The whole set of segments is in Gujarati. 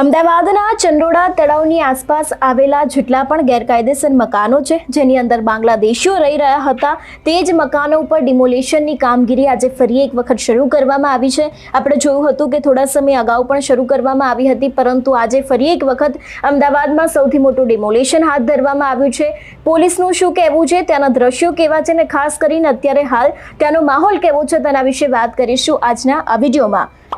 અમદાવાદના ચંડોળા તળાવની આસપાસ આવેલા જેટલા પણ ગેરકાયદેસર મકાનો છે, જેની અંદર બાંગ્લાદેશીઓ રહી રહ્યા હતા, તે જ મકાનો ઉપર ડિમોલેશનની કામગીરી આજે ફરી એક વખત શરૂ કરવામાં આવી છે. આપણે જોયું હતું કે થોડા સમય અગાઉ પણ શરૂ કરવામાં આવી હતી, પરંતુ આજે ફરી એક વખત અમદાવાદમાં સૌથી મોટું ડિમોલેશન હાથ ધરવામાં આવ્યું છે. પોલીસનું શું કહેવું છે? ત્યાંના દ્રશ્યો કેવા છે? અને ખાસ કરીને અત્યારે હાલ ત્યાંનો માહોલ કેવો છે? તેના વિશે વાત કરીશું આજના આ વિડીયોમાં.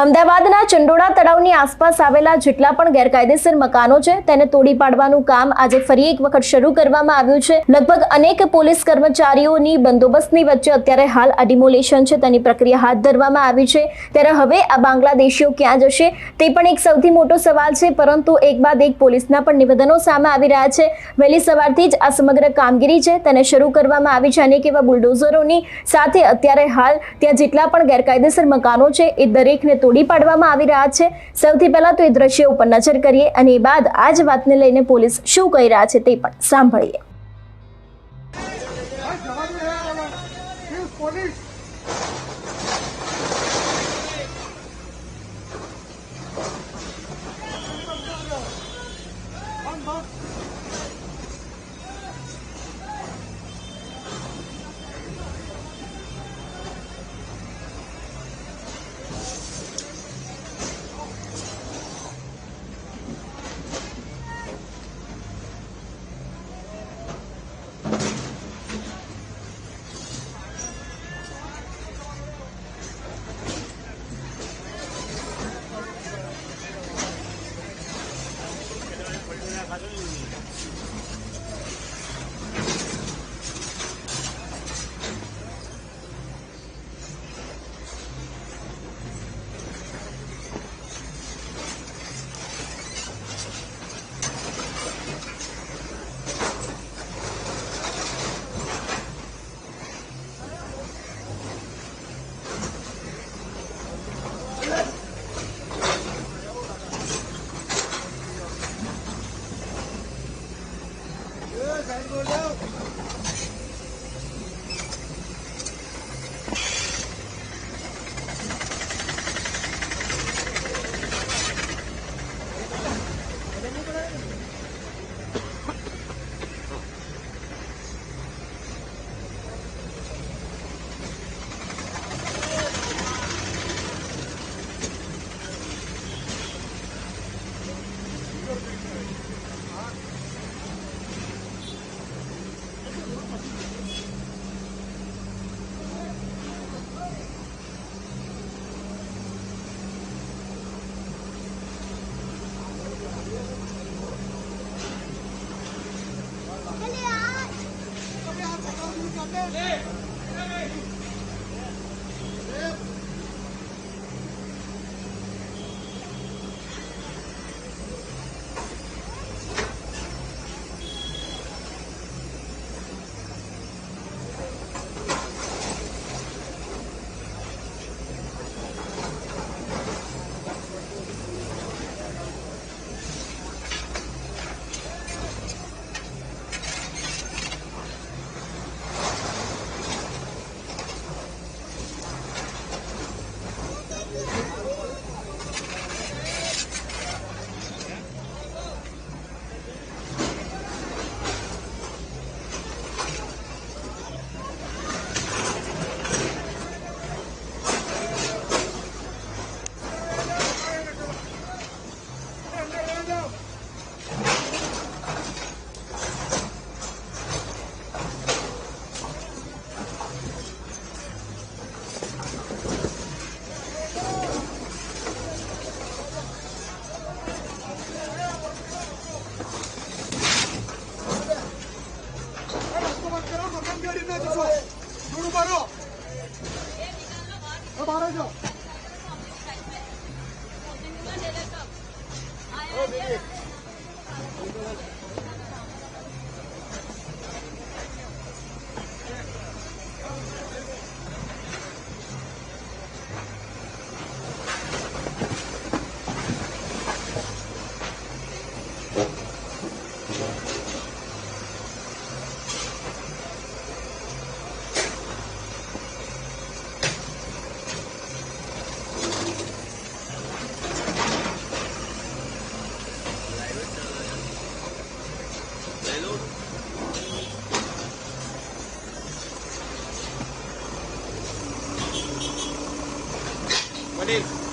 અમદાવાદના ચંડોળા તળાવની આસપાસ આવેલા જેટલા પણ ગેરકાયદેસર મકાનો છે, તેને તોડી પાડવાનું કામ આજે ફરી એક વખત શરૂ કરવામાં આવ્યું છે. લગભગ અનેક પોલીસ કર્મચારીઓની બંદોબસ્તની વચ્ચે અત્યારે હાલ આ ડિમોલેશન છે, તેની પ્રક્રિયા હાથ ધરવામાં આવી છે. ત્યારે હવે આ બાંગ્લાદેશીઓ ક્યાં જશે, તે પણ એક સૌથી મોટો સવાલ છે, પરંતુ એક બાદ એક પોલીસના પણ નિવેદનો સામે આવી રહ્યા છે. વહેલી સવારથી જ આ સમગ્ર કામગીરી છે, તેને શરૂ કરવામાં આવી છે. અનેક એવા બુલડોઝરોની સાથે અત્યારે હાલ ત્યાં જેટલા પણ ગેરકાયદેસર મકાનો છે, એ દરેકને તોડી પાડવામાં આવી રહ્યા છે. સૌથી પહેલા તો એ દ્રશ્ય ઉપર નજર કરીએ અને એ બાદ આ જ વાતને લઈને પોલીસ શું કહી રહ્યા છે તે પણ સાંભળીએ. Beleza. Thank you. Khalil.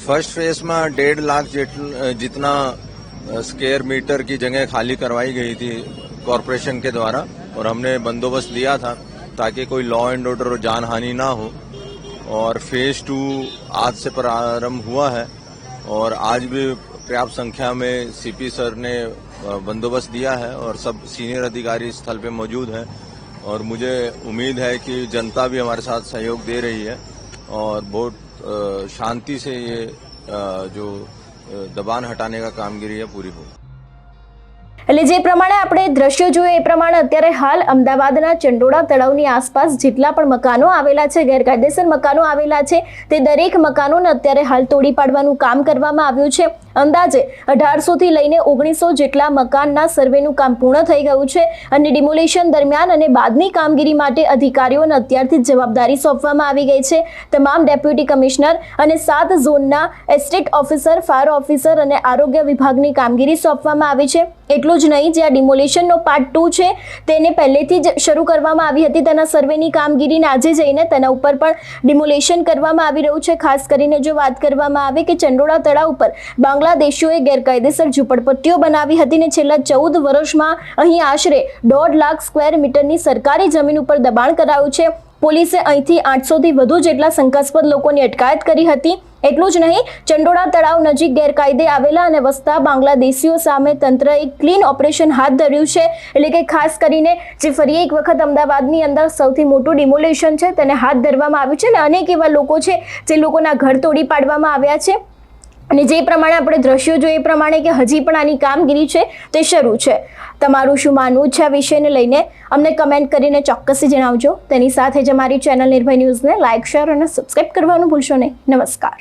First ફેઝમાં डेढ़ लाख જેટલ- जितना स्क्वायर मीटर की जगह खाली करवाई गई थी कॉरपोरेशन के द्वारा और हमने बंदोबस्त दिया था ताकि कोई लॉ एंड ऑर्डर और जान हानि ना हो और फेज टू आज से प्रारंभ हुआ है और आज भी पर्याप्त संख्या में सीपी सर ने अ, बंदोबस्त दिया है और सब सीनियर अधिकारी स्थल पे मौजूद हैं और मुझे उम्मीद है कि जनता भी हमारे साथ सहयोग दे रही है और बहुत अ, शांति से ये अ, जो अ, दबान हटाने का कामगिरी है पूरी हो એટલે જે પ્રમાણે આપણે દ્રશ્યો જોઈએ એ પ્રમાણે અત્યારે હાલ અમદાવાદના ચંડોળા તળાવની આસપાસ જેટલા પણ મકાનો આવેલા છે ગેરકાયદેસર મકાનો આવેલા છે તે દરેક મકાનોને અત્યારે હાલ તોડી પાડવાનું કામ કરવામાં આવ્યું છે અંદાજે અઢારસો થી લઈને ઓગણીસો જેટલા મકાનના સર્વેનું કામ પૂર્ણ થઈ ગયું છે અને ડિમોલેશન દરમિયાન અને બાદની કામગીરી માટે અધિકારીઓને અત્યારથી જવાબદારી સોંપવામાં આવી ગઈ છે. તમામ ડેપ્યુટી કમિશનર અને સાત ઝોનના એસ્ટેટ ઓફિસર, ફાયર ઓફિસર અને આરોગ્ય વિભાગની કામગીરી સોંપવામાં આવી છે. એટલું જ નહીં જે આ ડિમોલેશનનો પાર્ટ ટુ છે, તેને પહેલેથી જ શરૂ કરવામાં આવી હતી. તેના સર્વેની કામગીરીને આજે જઈને તેના ઉપર પણ ડિમોલેશન કરવામાં આવી રહ્યું છે. ખાસ કરીને જો વાત કરવામાં આવે કે ચંડોળા તળાવ ઉપર બાંગ્લાદેશીઓએ ગેરકાયદેસર ઝૂંપડપટ્ટીઓ બનાવી હતી અને છેલ્લા ચૌદ વર્ષમાં અહીં આશરે દોઢ લાખ સ્ક્વેર મીટરની સરકારી જમીન ઉપર દબાણ કરાયું છે. પોલીસે અહીંથી આઠસોથી વધુ જેટલા શંકાસ્પદ લોકોની અટકાયત કરી હતી. એટલું જ નહીં, ચંડોળા તળાવ નજીક ગેરકાયદે આવેલા અને વસતા બાંગ્લાદેશીઓ સામે તંત્રએ ક્લીન ઓપરેશન હાથ ધર્યું છે. એટલે કે ખાસ કરીને જે ફરી એક વખત અમદાવાદની અંદર સૌથી મોટું ડિમોલેશન છે, તેને હાથ ધરવામાં આવ્યું છે અને અનેક એવા લોકો છે જે લોકોના ઘર તોડી પાડવામાં આવ્યા છે. અને જે પ્રમાણે આપણે દ્રશ્યો જોઈએ એ પ્રમાણે કે હજી પણ આની કામગીરી છે, તે શરૂ છે. તમારું શું માનવું છે આ વિષયને લઈને? અમને કમેન્ટ કરીને ચોક્કસથી જણાવજો. તેની સાથે જ અમારી ચેનલ નિર્ભય ન્યૂઝને લાઇક શેર અને સબસ્ક્રાઇબ કરવાનું ભૂલશો નહીં. નમસ્કાર.